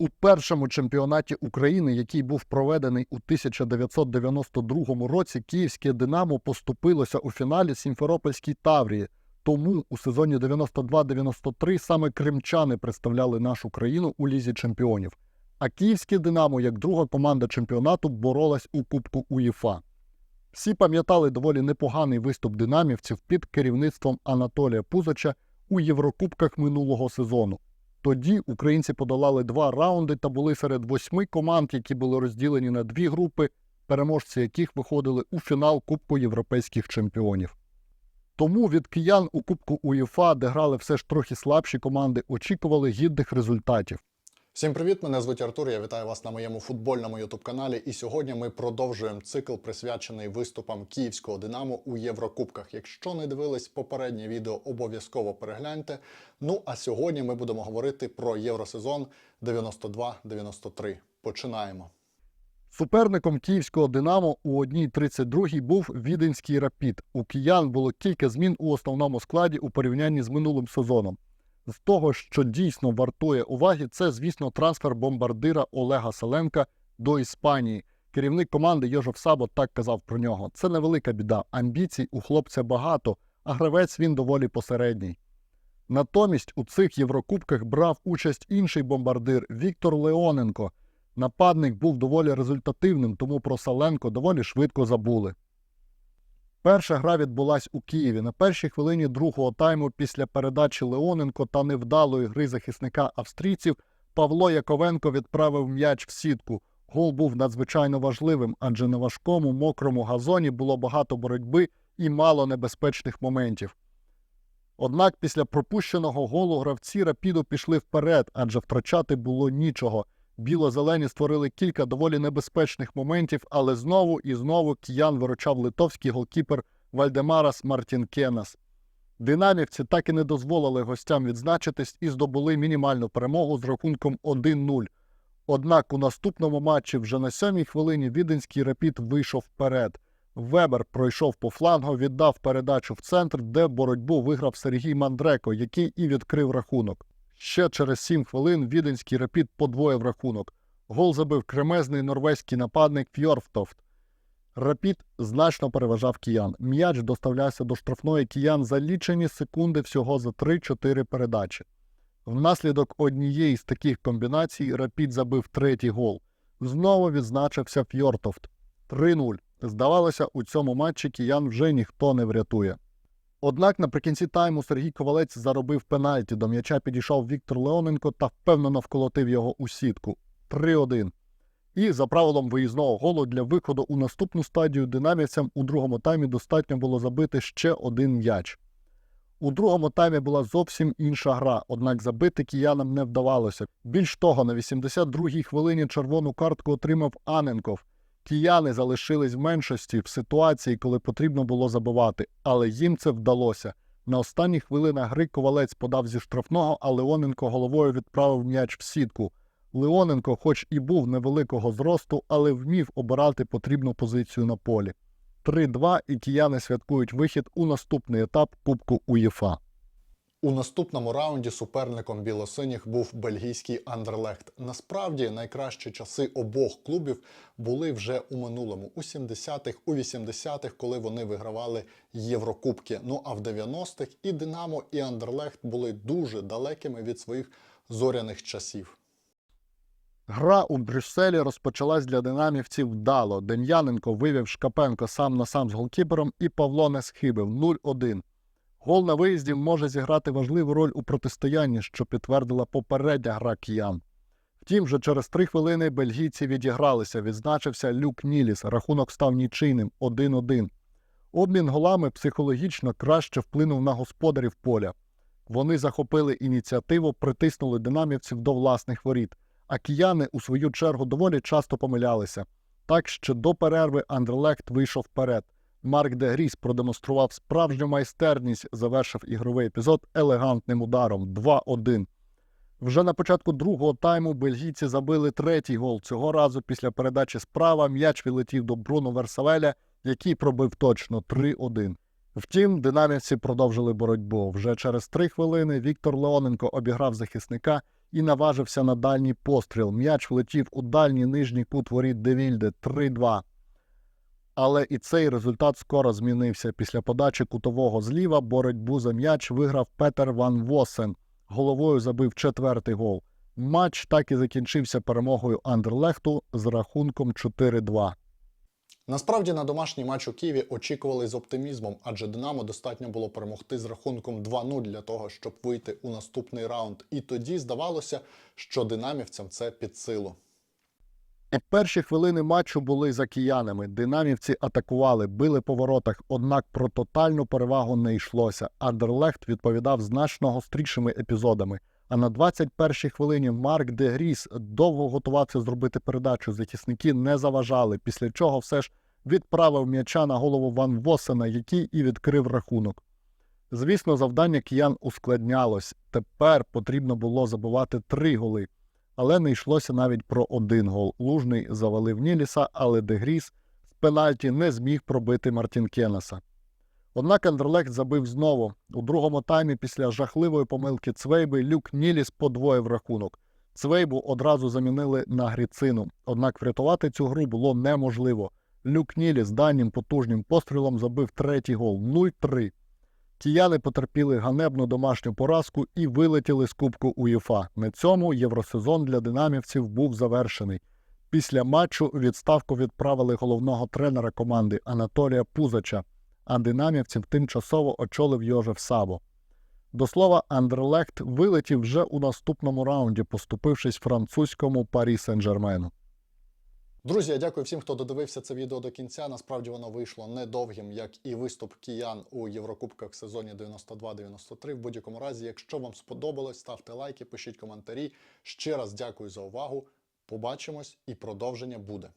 У першому чемпіонаті України, який був проведений у 1992 році, київське Динамо поступилося у фіналі Сімферопольській Таврії. Тому у сезоні 92-93 саме кримчани представляли нашу країну у лізі чемпіонів. А київське Динамо, як друга команда чемпіонату, боролась у Кубку УЄФА. Всі пам'ятали доволі непоганий виступ динамівців під керівництвом Анатолія Пузача у Єврокубках минулого сезону. Тоді українці подолали два раунди та були серед восьми команд, які були розділені на дві групи, переможці яких виходили у фінал Кубку європейських чемпіонів. Тому від киян у Кубку УЄФА, де грали все ж трохи слабші команди, очікували гідних результатів. Всім привіт! Мене звуть Артур. Я вітаю вас на моєму футбольному ютуб-каналі. І сьогодні ми продовжуємо цикл, присвячений виступам київського Динамо у Єврокубках. Якщо не дивились попереднє відео, обов'язково перегляньте. Ну а сьогодні ми будемо говорити про євросезон 92-93. Починаємо. Суперником київського Динамо у 1.32 був Віденський Рапід. У киян було кілька змін у основному складі у порівнянні з минулим сезоном. З того, що дійсно вартує уваги, це, звісно, трансфер бомбардира Олега Селенка до Іспанії. Керівник команди Йожев Сабо так казав про нього. Це невелика біда. Амбіцій у хлопця багато, а гравець він доволі посередній. Натомість у цих Єврокубках брав участь інший бомбардир Віктор Леоненко. Нападник був доволі результативним, тому про Саленко доволі швидко забули. Перша гра відбулась у Києві на першій хвилині другого тайму після передачі Леоненко та невдалої гри захисника австрійців Павло Яковенко відправив м'яч в сітку. Гол був надзвичайно важливим, адже на важкому мокрому газоні було багато боротьби і мало небезпечних моментів. Однак після пропущеного голу гравці рапіду пішли вперед, адже втрачати було нічого. Біло-зелені створили кілька доволі небезпечних моментів, але знову і знову киян виручав литовський голкіпер Вальдемарас Мартінкенас. Динамівці так і не дозволили гостям відзначитись і здобули мінімальну перемогу з рахунком 1-0. Однак у наступному матчі вже на сьомій хвилині віденський рапід вийшов вперед. Вебер пройшов по флангу, віддав передачу в центр, де боротьбу виграв Сергій Мандреко, який і відкрив рахунок. Ще через 7 хвилин віденський рапід подвоїв рахунок. Гол забив кремезний норвезький нападник Фьорфтофт. Рапід значно переважав киян. М'яч доставлявся до штрафної киян за лічені секунди всього за 3-4 передачі. Внаслідок однієї з таких комбінацій Рапід забив третій гол. Знову відзначився Фьортофт. 3-0. Здавалося, у цьому матчі киян вже ніхто не врятує. Однак наприкінці тайму Сергій Ковалець заробив пенальті. До м'яча підійшов Віктор Леоненко та впевнено вколотив його у сітку 3-1. І за правилом виїзного голу для виходу у наступну стадію динамівцям у другому таймі достатньо було забити ще один м'яч. У другому таймі була зовсім інша гра, однак забити киянам не вдавалося. Більш того, на 82-й хвилині червону картку отримав Аненков. Кияни залишились в меншості в ситуації, коли потрібно було забивати, але їм це вдалося. На останніх хвилинах гри ковалець подав зі штрафного, а Леоненко головою відправив м'яч в сітку. Леоненко, хоч і був невеликого зросту, але вмів обирати потрібну позицію на полі. 3-2 і кияни святкують вихід у наступний етап Кубку УЄФА. У наступному раунді суперником білосиніх був бельгійський Андерлехт. Насправді найкращі часи обох клубів були вже у минулому, у 70-х, у 80-х, коли вони вигравали Єврокубки. Ну а в 90-х і Динамо, і Андерлехт були дуже далекими від своїх зоряних часів. Гра у Брюсселі розпочалась для динамівців вдало. Дем'яненко вивів Шкапенко сам на сам з голкіпером і Павло не схибив 0-1. Гол на виїзді може зіграти важливу роль у протистоянні, що підтвердила попередня гра киян. Втім, вже через три хвилини бельгійці відігралися, відзначився Люк Ніліс, рахунок став нічийним 1-1. Обмін голами психологічно краще вплинув на господарів поля. Вони захопили ініціативу, притиснули динамівців до власних воріт, а кияни у свою чергу доволі часто помилялися. Так що до перерви Андерлехт вийшов вперед. Марк де Гріс продемонстрував справжню майстерність, завершив ігровий епізод елегантним ударом 2-1. Вже на початку другого тайму бельгійці забили третій гол. Цього разу після передачі справа м'яч відлетів до Бруно Версавеля, який пробив точно 3-1. Втім, динамівці продовжили боротьбу. Вже через три хвилини Віктор Леоненко обіграв захисника і наважився на дальній постріл. М'яч влетів у дальній нижній кут воріт Девільде 3-2. Але і цей результат скоро змінився. Після подачі кутового зліва боротьбу за м'яч виграв Петер Ван Восен. Головою забив четвертий гол. Матч так і закінчився перемогою Андерлехту з рахунком 4-2. Насправді на домашній матч у Києві очікували з оптимізмом, адже Динамо достатньо було перемогти з рахунком 2-0 для того, щоб вийти у наступний раунд. І тоді здавалося, що динамівцям це під силу. І перші хвилини матчу були за киянами. Динамівці атакували, били по воротах, однак про тотальну перевагу не йшлося. Андерлехт відповідав значно гострішими епізодами. А на 21-й хвилині Марк де Гріс довго готувався зробити передачу. Захисники не заважали, після чого все ж відправив м'яча на голову Ван Восена, який і відкрив рахунок. Звісно, завдання киян ускладнялось. Тепер потрібно було забивати три голи. Але не йшлося навіть про один гол. Лужний завалив Ніліса, але Дегріс з пенальті не зміг пробити Мартінкенеса. Однак Андерлехт забив знову. У другому таймі після жахливої помилки Цвейби Люк Ніліс подвоїв рахунок. Цвейбу одразу замінили на Гріцину. Однак врятувати цю гру було неможливо. Люк Ніліс дальнім потужним пострілом забив третій гол 0-3. Кияни потерпіли ганебну домашню поразку і вилетіли з Кубку УЄФА. На цьому євросезон для динамівців був завершений. Після матчу відставку відправили головного тренера команди Анатолія Пузача, а динамівців тимчасово очолив Йожеф Саво. До слова, Андерлехт вилетів вже у наступному раунді, поступившись французькому Парі Сен-Жермену. Друзі, я дякую всім, хто додивився це відео до кінця. Насправді воно вийшло недовгим, як і виступ киян у Єврокубках в сезоні 92-93. В будь-якому разі, якщо вам сподобалось, ставте лайки, пишіть коментарі. Ще раз дякую за увагу. Побачимось і продовження буде.